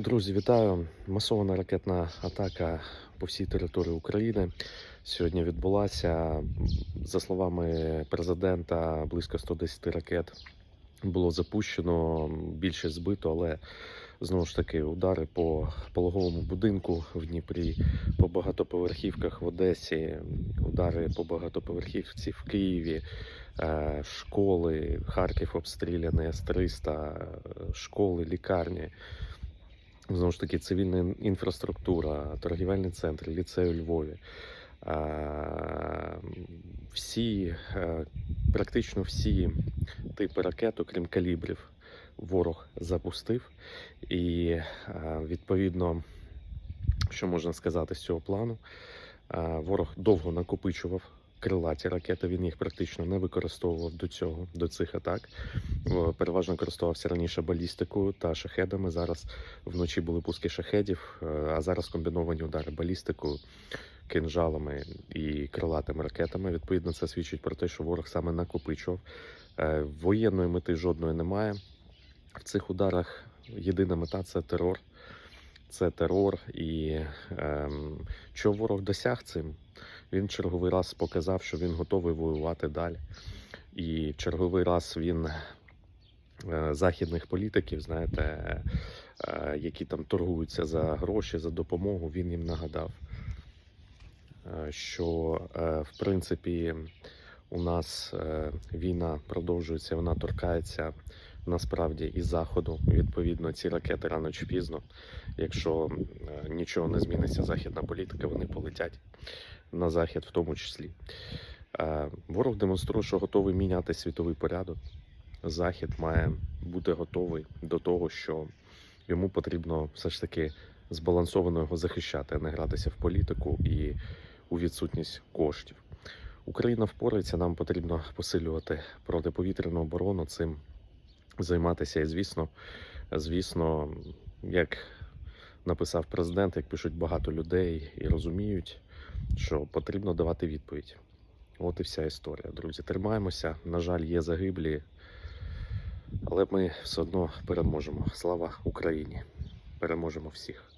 Друзі, вітаю! Масована ракетна атака по всій території України сьогодні відбулася. За словами президента, близько 110 ракет було запущено, більше збито, але знову ж таки удари по пологовому будинку в Дніпрі, по багатоповерхівках в Одесі, удари по багатоповерхівці в Києві, е, школи, Харків обстріляний, С-300, школи, лікарні. Знову ж таки, цивільна інфраструктура, торгівельний центр, ліцей у Львові. Всі, е, практично всі типи ракет, окрім калібрів, ворог запустив. І е, відповідно, що можна сказати з цього плану, е, ворог довго накопичував крилаті ракети. Він їх практично не використовував до цього, до цих атак. Е, Переважно користувався раніше балістикою та шахедами. Зараз вночі були пуски шахедів, е, а зараз комбіновані удари балістикою, кинжалами і крилатими ракетами. Відповідно, це свідчить про те, що ворог саме накопичував. Е, Воєнної мети жодної немає. В цих ударах єдина мета це терор. Це терор, і ем, що ворог досяг цим, він черговий раз показав, що він готовий воювати далі. І черговий раз він е, західних політиків, знаєте, е, які там торгуються за гроші, за допомогу, він їм нагадав, е, що е, в принципі у нас е, війна продовжується, вона торкається насправді і заходу. Відповідно, ці ракети рано чи пізно, якщо е, нічого не зміниться, західна політика, вони полетять на захід, в тому числі. Е, Ворог демонструє, що готовий міняти світовий порядок. Захід має бути готовий до того, що йому потрібно все ж таки збалансовано його захищати, а не гратися в політику і у відсутність коштів. Україна впорається, нам потрібно посилювати протиповітряну оборону, цим займатися. І звісно, звісно, як написав президент, як пишуть багато людей і розуміють, що потрібно давати відповідь. От і вся історія, друзі. Тримаємося. На жаль, є загиблі, але ми все одно переможемо. Слава Україні! Переможемо всіх.